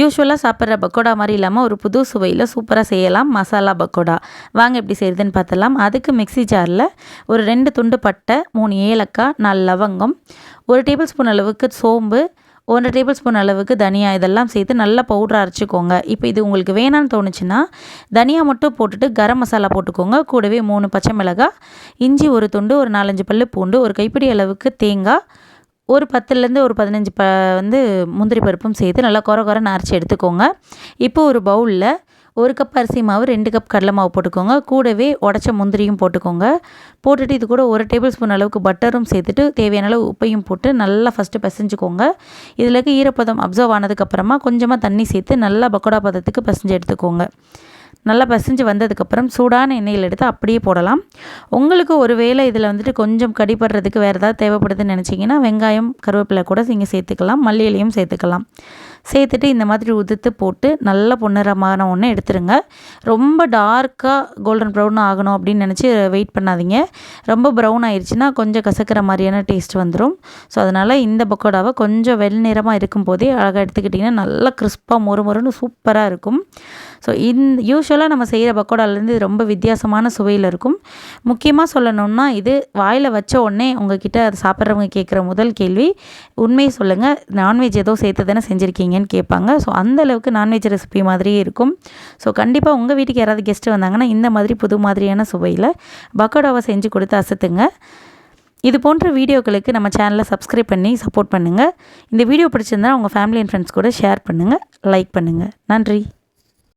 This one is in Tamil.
யூஸ்வலாக சாப்பிட்ற பக்கோடா மாதிரி இல்லாமல் ஒரு புது சுவையில் சூப்பராக செய்யலாம். மசாலா பக்கோடா. வாங்க எப்படி செய்யுதுன்னு பார்த்தலாம் அதுக்கு மிக்ஸி ஜாரில் ஒரு ரெண்டு துண்டு பட்டை மூணு ஏலக்காய் நாலு லவங்கம் ஒரு டேபிள் ஸ்பூன் அளவுக்கு சோம்பு ஒன்றரை டேபிள் ஸ்பூன் அளவுக்கு தனியா இதெல்லாம் சேர்த்து நல்லா பவுடர் அரைச்சிக்கோங்க. இப்போ இது உங்களுக்கு வேணான்னு தோணுச்சுன்னா தனியா மட்டும் போட்டுட்டு கரம் மசாலா போட்டுக்கோங்க. கூடவே மூணு பச்சை மிளகாய் இஞ்சி ஒரு துண்டு ஒரு நாலஞ்சு பல்லு பூண்டு ஒரு கைப்பிடி அளவுக்கு தேங்காய் ஒரு பத்துலேருந்து ஒரு பதினஞ்சு ப வந்து முந்திரி பருப்பும் சேர்த்து நல்லா குறை குறைன்னு அரைச்சி எடுத்துக்கோங்க. இப்போ ஒரு பவுலில் ஒரு கப் அரிசி மாவு ரெண்டு கப் கடலை மாவு போட்டுக்கோங்க. கூடவே உடச்ச முந்திரியும் போட்டுக்கோங்க. போட்டுட்டு இது கூட ஒரு டேபிள் ஸ்பூன் அளவுக்கு பட்டரும் சேர்த்துட்டு தேவையான அளவு உப்பையும் போட்டு நல்லா ஃபஸ்ட்டு பிசைஞ்சுக்கோங்க. இதில் ஈரப்பதம் அப்சர்வ் ஆனதுக்கப்புறமா கொஞ்சமாக தண்ணி சேர்த்து நல்லா பக்கோடா பதத்துக்கு பிசைஞ்சு எடுத்துக்கோங்க. நல்லா பசிஞ்சு வந்ததுக்கப்புறம் சூடான எண்ணெயில் எடுத்து அப்படியே போடலாம். உங்களுக்கு ஒரு வேளை இதில் வந்துட்டு கொஞ்சம் கடிப்படுறதுக்கு வேறு ஏதாவது தேவைப்படுதுன்னு நினச்சிங்கன்னா வெங்காயம் கருவேப்பிலை கூட நீங்கள் சேர்த்துக்கலாம். மல்லியிலையும் சேர்த்துக்கலாம். சேர்த்துட்டு இந்த மாதிரி உதுத்து போட்டு நல்ல பொன்னிறமான ஒன்று எடுத்துருங்க. ரொம்ப டார்க்காக கோல்டன் ப்ரௌன் ஆகணும் அப்படின்னு நினச்சி வெயிட் பண்ணாதீங்க. ரொம்ப ப்ரௌன் ஆயிடுச்சுன்னா கொஞ்சம் கசக்கிற மாதிரியான டேஸ்ட் வந்துடும் ஸோ அதனால் இந்த பக்கோடாவை கொஞ்சம் வெள்நிறமாக இருக்கும் போதே அழகாக எடுத்துக்கிட்டிங்கன்னா நல்லா கிறிஸ்பாக மொறு மொறுன்னு சூப்பராக இருக்கும். ஸோ இந்த யூஸ்வலாக நம்ம செய்கிற பக்கோடாலேருந்து இது ரொம்ப வித்தியாசமான சுவையில் இருக்கும். முக்கியமாக சொல்லணும்னா இது வாயில் வச்ச உடனே உங்ககிட்ட அதை சாப்பிட்றவங்க கேட்குற முதல் கேள்வி உண்மையை சொல்லுங்கள் நான்வெஜ் ஏதோ சேர்த்து தானே செஞ்சுருக்கீங்கன்னு கேட்பாங்க. ஸோ அந்த அளவுக்கு நான்வெஜ் ரெசிபி மாதிரியே இருக்கும். ஸோ கண்டிப்பாக உங்கள் வீட்டுக்கு யாராவது கெஸ்ட்டு வந்தாங்கன்னா இந்த மாதிரி புது மாதிரியான சுவையில் பக்கோடாவை செஞ்சு கொடுத்து அசத்துங்க. இது போன்ற வீடியோக்களுக்கு நம்ம சேனலை சப்ஸ்கிரைப் பண்ணி சப்போர்ட் பண்ணுங்கள் இந்த வீடியோ பிடிச்சிருந்தா உங்கள் ஃபேமிலி அண்ட் ஃப்ரெண்ட்ஸ் கூட ஷேர் பண்ணுங்கள் லைக் பண்ணுங்கள் நன்றி.